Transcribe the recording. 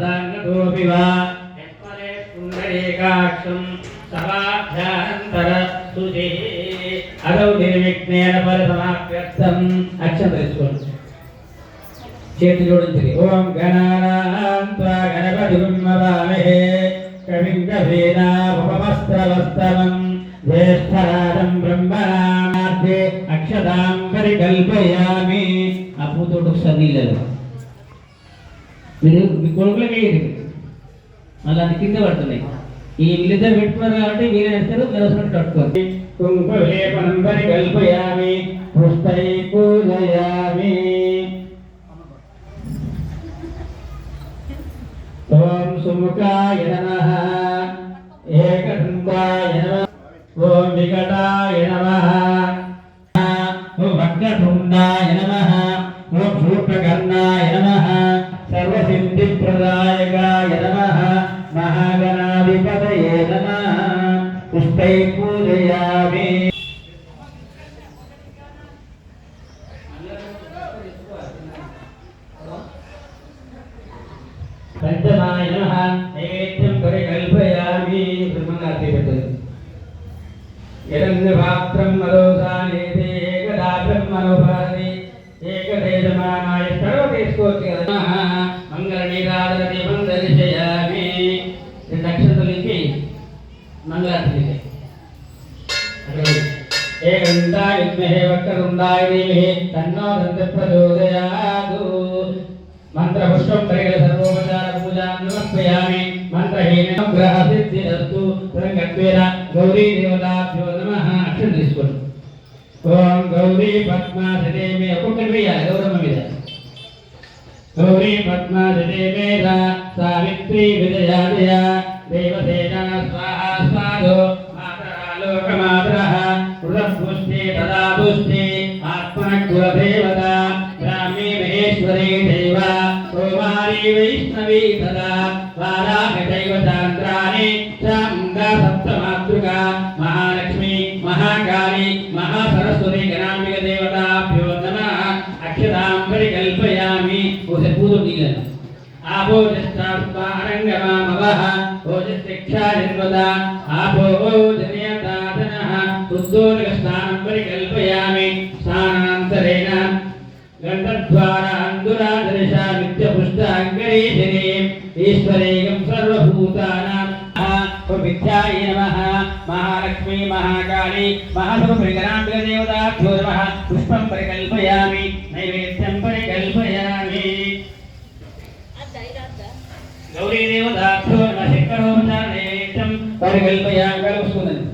సప్తాంగతోపి వా యత్పరే పుండరీకాక్షం సమాభ్యాంతర సుజే అదౌ నిర్విఘ్నేన పరసమాప్యర్థం అక్షం తెలుసుకోండి చేతి జోడించండి ఓం గణానాంత్వా గణపతిమవామహే కవిం కవీనాముపమస్త్రవస్తమం జ్యేష్ఠరాజం బ్రహ్మణార్థే అక్షతాం పరికల్పయామి ఆ పూతోటి మీరు మీ కొడుకులకే ఇది మళ్ళీ అది కింద పడుతున్నాయి. ఈ వీళ్ళిద్దరు పెట్టుకున్నారు కాబట్టి మీరే వేస్తారు మీరు వస్తున్నట్టు కట్టుకోండి కుంకుమలేపనం పరికల్పయామి పుష్టై పూజయామి ఓం సుముఖాయ నమః. ఏకదంతాయ నమః ఓం వికటాయ నమః. ఓం వక్రతుండాయ నమః ఓం సూత్రకర్ణాయ నమః. సర్వసిద్ధిప్రదాయకాయ నమః. మహాగణాధిపతయే నమః. పుష్పై పూజయామి. పంచమాయ నమః. నైవేద్యం పరికల్పయామి బ్రహ్మనాథి పెట్టదు హిరణ్యపాత్రం మరోసానేతి ఏకదా బ్రహ్మనోపాది ఏకదేశమానాయ సర్వ కదా. మంగళ నీరాధన దీపం దర్శయామి రెండు మంగళారతి ఏకందాయ విద్మహే వక్రతుండాయ ధీమహి తన్నో దంత ప్రచోదయాదు మంత్రపుష్పం పరిగణ సర్వోపచార పూజాం నమస్పయామి మంత్రహీన గ్రహ సిద్ధిరస్తు రంగత్వేన గౌరీ దేవతాభ్యో నమః. అక్షరం తీసుకోండి. ఓం గౌరీ పద్మాసదే మే ఒక్కొక్కటి వేయాలి గౌరమ్మ మీద. గౌరీ పద్మాసదే సావిత్రి విజయాదయ దేవసేన స్వాహ స్వాదో మాతరాలోకమాతర హృదపుష్టి తదాపుష్టి ఆత్మకులదేవత బ్రాహ్మీ మహేశ్వరీ దేవ సోమారి వైష్ణవీ తదా వారాహి చాంద్రాణి చాముండా ఒకసారి పూజ నీళ్ళను ఆపోజిష్టాస్మారంగమామవః ఓజిష్ఠిక్షానిర్వద స్నానం పరికల్పయామి స్నానానంతరేణ గంధద్వార అంగురాదర్శ నిత్యపుష్ట ఈశ్వరేయం సర్వభూతానాం విద్యాయ నమః మహాలక్ష్మీ మహాకాళి మహాసర్వపరికరాంబిక దేవతాభ్యో నమః పుష్పం పరికల్పయామి నైవేద్యం పరికల్పయామి. గౌరీ దేవతాభ్యో నమః శంకరోపచార నైవేద్యం ఓ కలుపుకుందని